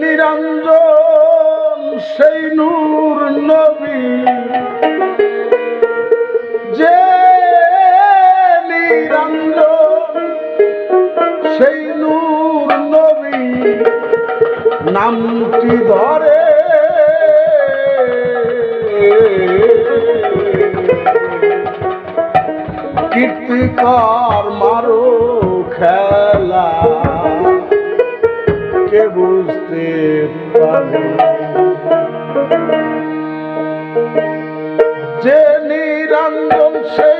নিরঞ্জন সেই নূর নবী। যে নিরঞ্জন সেই নূর নবী। নামটি ধরে কীর্তিকর মারো খেলা। কে বুঝতে পারে? যে নিরঞ্জন সেই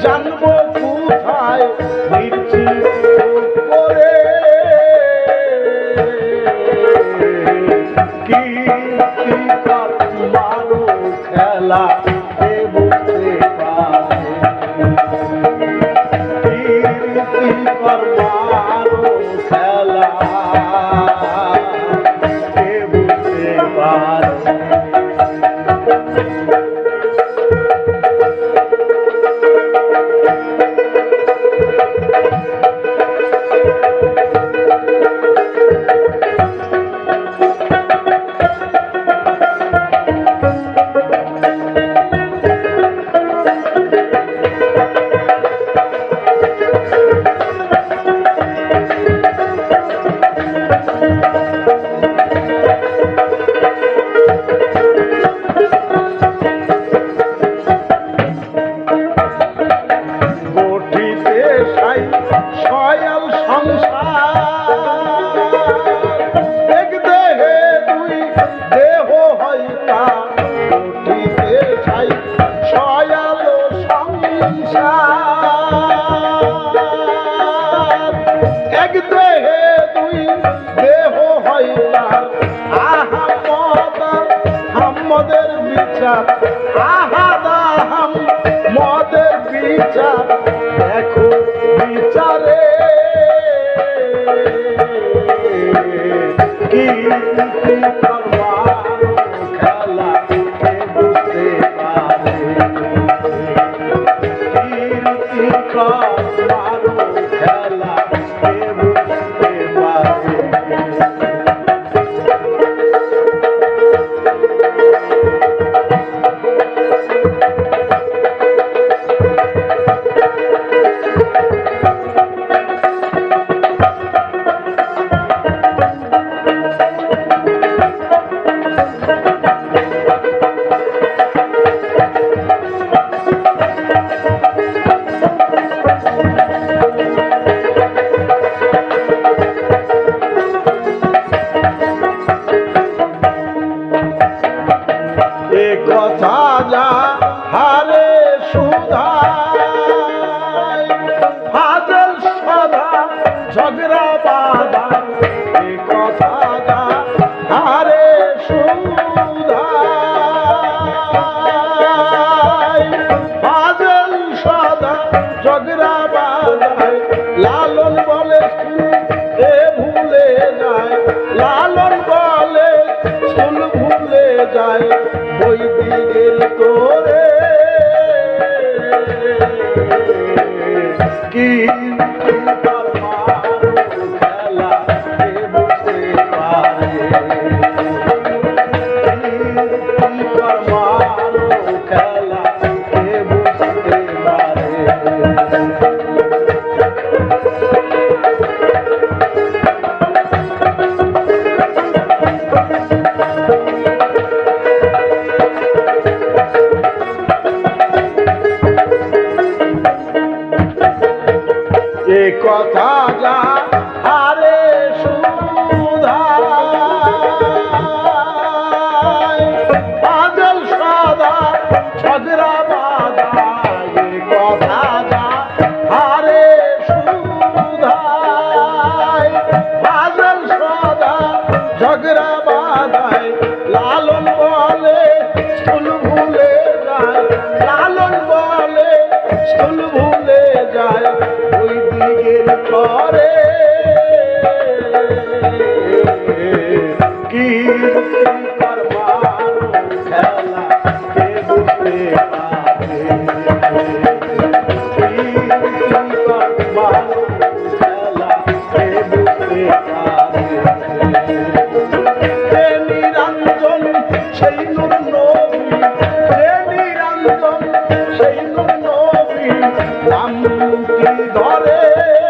জানব কোথায় হয়েছি করে কি বিচার। আহাদা হাম মদের বিচার। এখন বিচারে। কি আরে পাজল সদা জগরা বানায় লালন বলে এ ভুলে যায়, লালন বলে শুন ভুলে যায়। ঝগড়া Yeah.